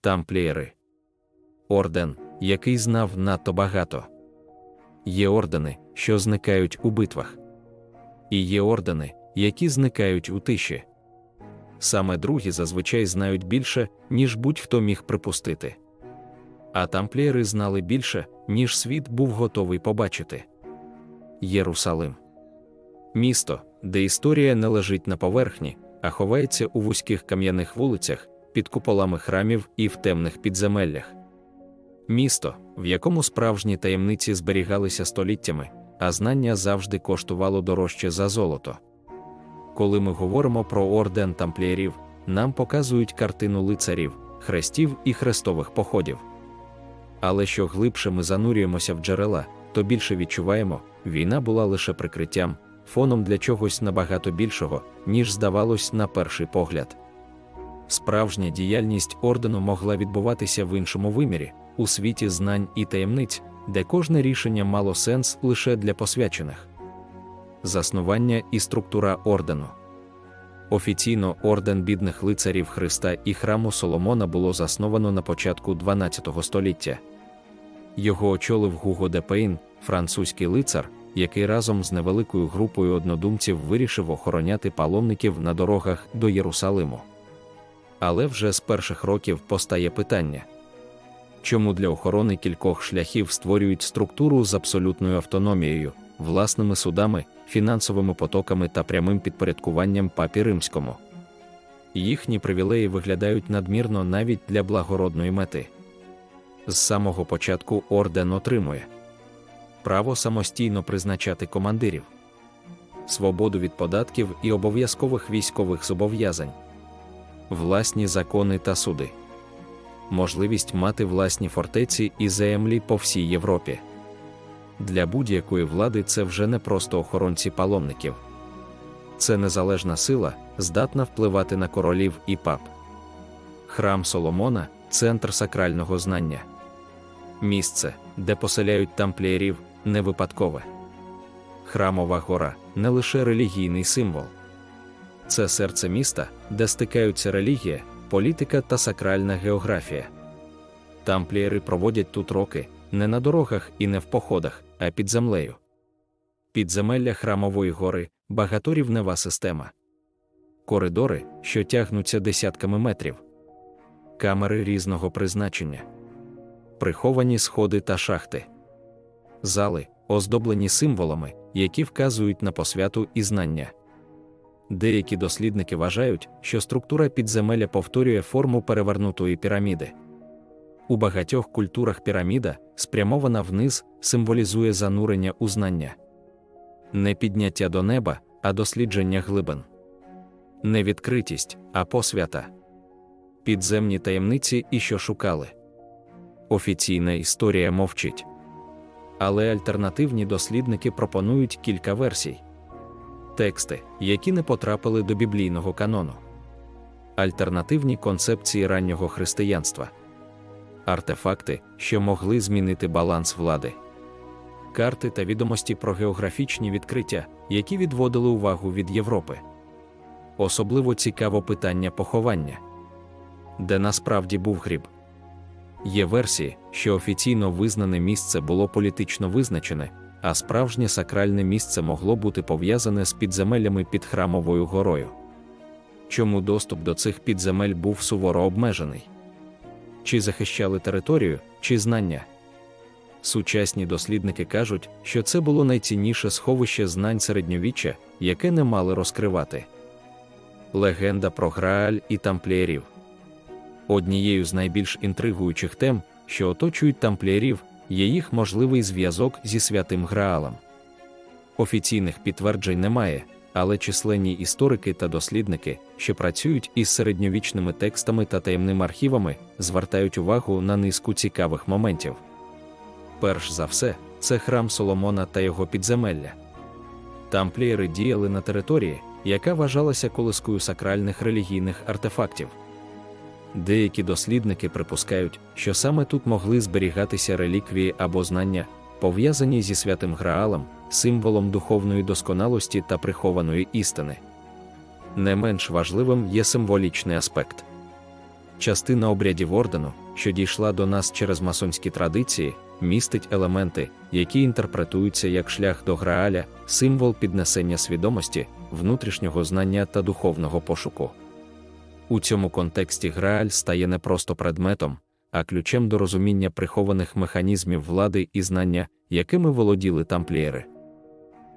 тамплієри. Орден, який знав надто багато. Є ордени, що зникають у битвах. І є ордени, які зникають у тиші. Саме другі зазвичай знають більше, ніж будь-хто міг припустити. А тамплієри знали більше, ніж світ був готовий побачити. Єрусалим місто, де історія не лежить на поверхні, а ховається у вузьких кам'яних вулицях, під куполами храмів і в темних підземеллях. Місто, в якому справжні таємниці зберігалися століттями, а знання завжди коштувало дорожче за золото. Коли ми говоримо про орден тамплієрів, нам показують картину лицарів, хрестів і хрестових походів. Але що глибше ми занурюємося в джерела, то більше відчуваємо, війна була лише прикриттям, фоном для чогось набагато більшого, ніж здавалось на перший погляд. Справжня діяльність ордену могла відбуватися в іншому вимірі, у світі знань і таємниць, де кожне рішення мало сенс лише для посвячених. Заснування і структура ордену. Офіційно орден бідних лицарів Христа і храму Соломона було засновано на початку 12 століття. Його очолив Гуго де Пейн, французький лицар, який разом з невеликою групою однодумців вирішив охороняти паломників на дорогах до Єрусалиму. Але вже з перших років постає питання чому для охорони кількох шляхів створюють структуру з абсолютною автономією, власними судами, фінансовими потоками та прямим підпорядкуванням папі римському. Їхні привілеї виглядають надмірно навіть для благородної мети. З самого початку орден отримує право самостійно призначати командирів, свободу від податків і обов'язкових військових зобов'язань, власні закони та суди, можливість мати власні фортеці і землі по всій Європі. Для будь-якої влади це вже не просто охоронці паломників. Це незалежна сила, здатна впливати на королів і пап. Храм Соломона центр сакрального знання. Місце, де поселяють тамплієрів, не випадкове. Храмова гора не лише релігійний символ. Це серце міста, де стикаються релігія, політика та сакральна географія. Тамплієри проводять тут роки не на дорогах і не в походах, а під землею. Підземелля храмової гори багаторівнева система. Коридори, що тягнуться десятками метрів, камери різного призначення, приховані сходи та шахти, зали, оздоблені символами, які вказують на посвяту і знання. Деякі дослідники вважають, що структура підземелля повторює форму перевернутої піраміди. У багатьох культурах піраміда, спрямована вниз, символізує занурення у знання, не підняття до неба, а дослідження глибин, не відкритість, а посвята, підземні таємниці і що шукали. Офіційна історія мовчить. Але альтернативні дослідники пропонують кілька версій тексти, які не потрапили до біблійного канону, альтернативні концепції раннього християнства, артефакти, що могли змінити баланс влади, карти та відомості про географічні відкриття, які відводили увагу від Європи. Особливо цікаво питання поховання, де насправді був гріб. Є версії, що офіційно визнане місце було політично визначене, а справжнє сакральне місце могло бути пов'язане з підземеллями під храмовою горою. Чому доступ до цих підземель був суворо обмежений? Чи захищали територію, чи знання? Сучасні дослідники кажуть, що це було найцінніше сховище знань середньовіччя, яке не мали розкривати. Легенда про Грааль і тамплієрів. Однією з найбільш інтригуючих тем, що оточують тамплієрів, є їх можливий зв'язок зі святим Граалом. Офіційних підтверджень немає, але численні історики та дослідники, що працюють із середньовічними текстами та таємними архівами, звертають увагу на низку цікавих моментів. Перш за все, це храм Соломона та його підземелля. Тамплієри діяли на території, яка вважалася колискою сакральних релігійних артефактів. Деякі дослідники припускають, що саме тут могли зберігатися реліквії або знання, пов'язані зі святим Граалом, символом духовної досконалості та прихованої істини. Не менш важливим є символічний аспект. Частина обрядів ордену, що дійшла до нас через масонські традиції, містить елементи, які інтерпретуються як шлях до Грааля, символ піднесення свідомості, внутрішнього знання та духовного пошуку. У цьому контексті Грааль стає не просто предметом, а ключем до розуміння прихованих механізмів влади і знання, якими володіли тамплієри.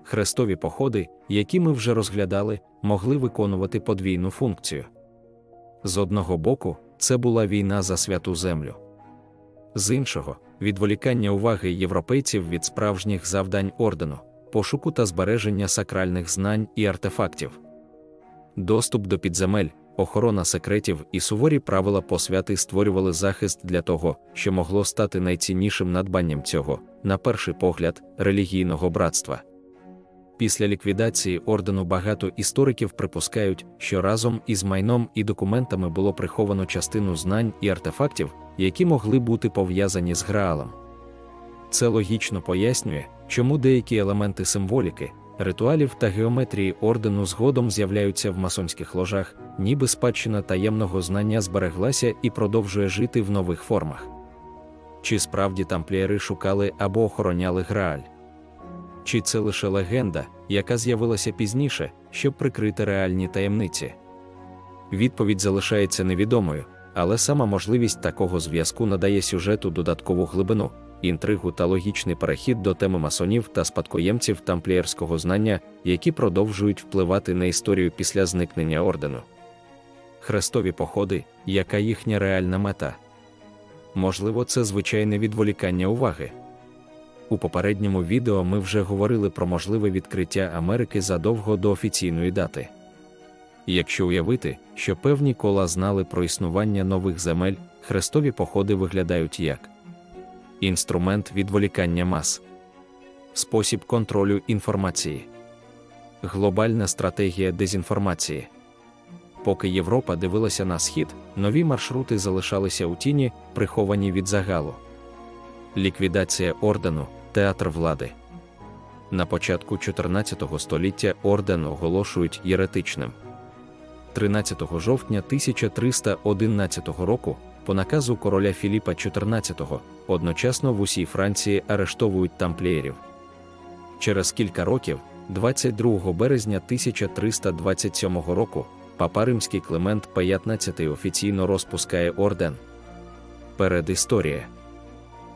Хрестові походи, які ми вже розглядали, могли виконувати подвійну функцію. З одного боку, це була війна за святу землю. З іншого, відволікання уваги європейців від справжніх завдань ордену, пошуку та збереження сакральних знань і артефактів. Доступ до підземель, охорона секретів і суворі правила посвяти створювали захист для того, що могло стати найціннішим надбанням цього, на перший погляд, релігійного братства. Після ліквідації ордену багато істориків припускають, що разом із майном і документами було приховано частину знань і артефактів, які могли бути пов'язані з Граалом. Це логічно пояснює, чому деякі елементи символіки, ритуалів та геометрії ордену згодом з'являються в масонських ложах, ніби спадщина таємного знання збереглася і продовжує жити в нових формах. Чи справді тамплієри шукали або охороняли Грааль? Чи це лише легенда, яка з'явилася пізніше, щоб прикрити реальні таємниці? Відповідь залишається невідомою, але сама можливість такого зв'язку надає сюжету додаткову глибину, інтригу та логічний перехід до теми масонів та спадкоємців тамплієрського знання, які продовжують впливати на історію після зникнення ордену. Хрестові походи, яка їхня реальна мета? Можливо, це звичайне відволікання уваги. У попередньому відео ми вже говорили про можливе відкриття Америки задовго до офіційної дати. Якщо уявити, що певні кола знали про існування нових земель, хрестові походи виглядають як інструмент відволікання мас, спосіб контролю інформації, глобальна стратегія дезінформації. Поки Європа дивилася на схід, нові маршрути залишалися у тіні, приховані від загалу. Ліквідація ордену, театр влади. На початку 14 століття орден оголошують єретичним. 13 жовтня 1311 року, по наказу короля Філіпа XIV, одночасно в усій Франції арештовують тамплієрів. Через кілька років, 22 березня 1327 року, папа римський Климент XV офіційно розпускає орден. Передісторія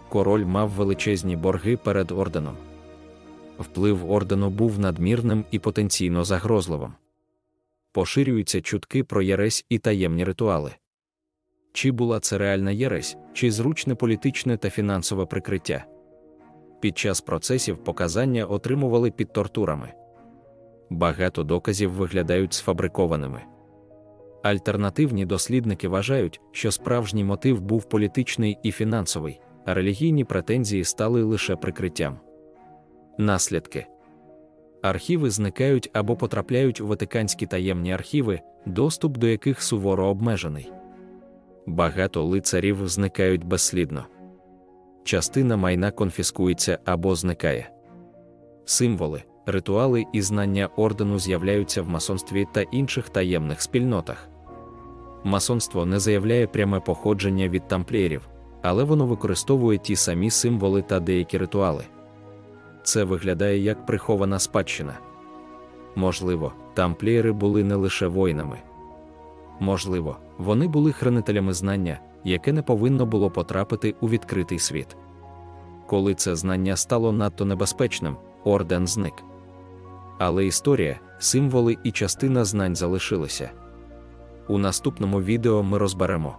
король мав величезні борги перед орденом. Вплив ордену був надмірним і потенційно загрозливим. Поширюються чутки про єресь і таємні ритуали. Чи була це реальна єресь, чи зручне політичне та фінансове прикриття? Під час процесів показання отримували під тортурами. Багато доказів виглядають сфабрикованими. Альтернативні дослідники вважають, що справжній мотив був політичний і фінансовий, а релігійні претензії стали лише прикриттям. Наслідки архіви зникають або потрапляють у ватиканські таємні архіви, доступ до яких суворо обмежений. Багато лицарів зникають безслідно. Частина майна конфіскується або зникає. Символи, ритуали і знання ордену з'являються в масонстві та інших таємних спільнотах. Масонство не заявляє пряме походження від тамплієрів, але воно використовує ті самі символи та деякі ритуали. Це виглядає як прихована спадщина. Можливо, тамплієри були не лише воїнами. Можливо, вони були хранителями знання, яке не повинно було потрапити у відкритий світ. Коли це знання стало надто небезпечним, орден зник. Але історія, символи і частина знань залишилися. У наступному відео ми розберемо,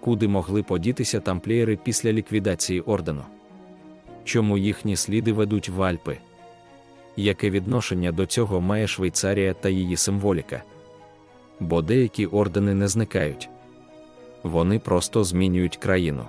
куди могли подітися тамплієри після ліквідації ордену, чому їхні сліди ведуть в Альпи, яке відношення до цього має Швейцарія та її символіка? Бо деякі ордени не зникають, вони просто змінюють країну.